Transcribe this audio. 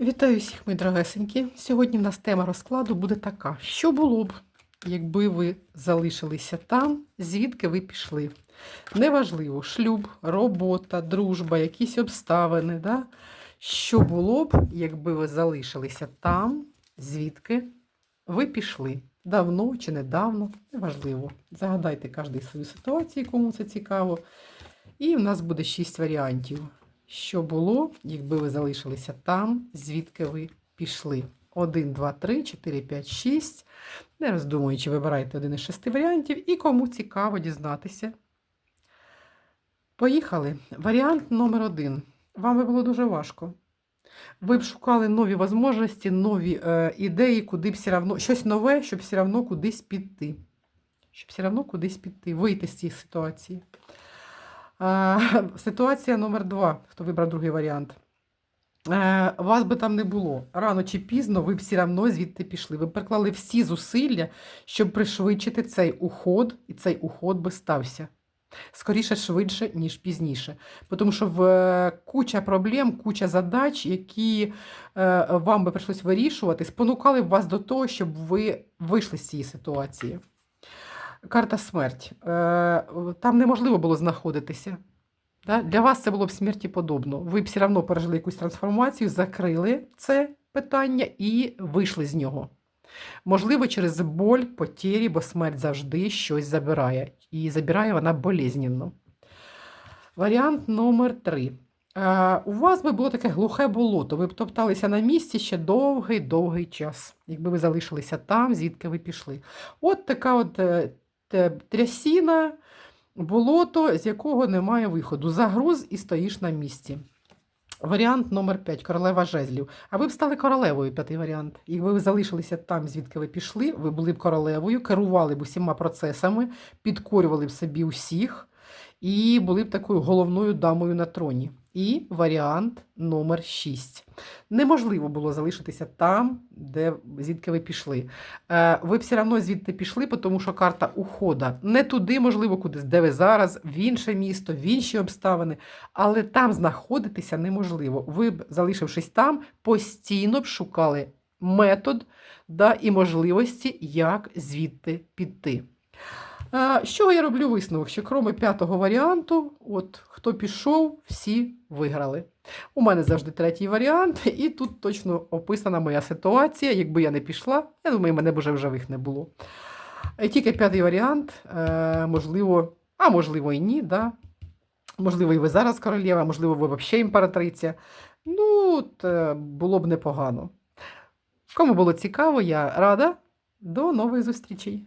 Вітаю всіх, мої дорогесенькі. Сьогодні в нас тема розкладу буде така: що було б, якби ви залишилися там, звідки ви пішли? Неважливо, шлюб, робота, дружба, якісь обставини. Да? Що було б, якби ви залишилися там, звідки ви пішли? Давно чи недавно, неважливо. Загадайте кожен свою ситуацію, кому це цікаво. І в нас буде шість варіантів. Що було, якби ви залишилися там, звідки ви пішли? 1, 2, 3, 4, 5, 6. Не роздумуючи, вибирайте один із шести варіантів і кому цікаво дізнатися. Поїхали. Варіант номер один. Вам би було дуже важко. Ви б шукали нові можливості, нові е, ідеї, куди б все одно, щось нове, щоб все одно кудись піти. Щоб все одно кудись піти, вийти з цієї ситуації. А, Ситуація номер два, хто вибрав другий варіант. Е, Вас би там не було. Рано чи пізно ви б все одно звідти пішли. Ви приклали всі зусилля, щоб пришвидшити цей уход, і цей уход би стався. Скоріше швидше, ніж пізніше. Тому що в е, куча проблем, куча задач, які е, вам би прийшлось вирішувати, спонукали б вас до того, щоб ви вийшли з цієї ситуації. Карта смерть. Е, Там неможливо було знаходитися. Для вас це було б смерті подобно. Ви б все одно пережили якусь трансформацію, закрили це питання і вийшли з нього. Можливо, через боль, потері, бо смерть завжди щось забирає. І забирає вона болезненно. Варіант номер три. Е, у вас би було таке глухе болото. Ви б топталися на місці ще довгий-довгий час, якби ви залишилися там, звідки ви пішли. От така от е, трясіна, болото, з якого немає виходу. Загруз і стоїш на місці. Варіант номер 5 королева жезлів. А ви б стали королевою, п'ятий варіант. Якби ви залишилися там, звідки ви пішли, ви були б королевою, керували б усіма процесами, підкорювали б собі усіх і були б такою головною дамою на троні. І варіант номер 6. Неможливо було залишитися там, де, звідки ви пішли. Е, ви б все одно звідти пішли, тому що карта ухода не туди, можливо, кудись, де ви зараз, в інше місто, в інші обставини, але там знаходитися неможливо. Ви б, залишившись там, постійно б шукали метод да, і можливості, як звідти піти. Е, З чого я роблю висновок? Що кроме п'ятого варіанту, от хто пішов, всі виграли. У мене завжди третій варіант, і тут точно описана моя ситуація. Якби я не пішла, я думаю, мене б уже в живих не було. І тільки п'ятий варіант, е, можливо, а можливо і ні. Да? Можливо, і ви зараз королева, можливо, ви взагалі імператриця. Ну, от, е, було б непогано. Кому було цікаво, я рада. До нових зустрічей!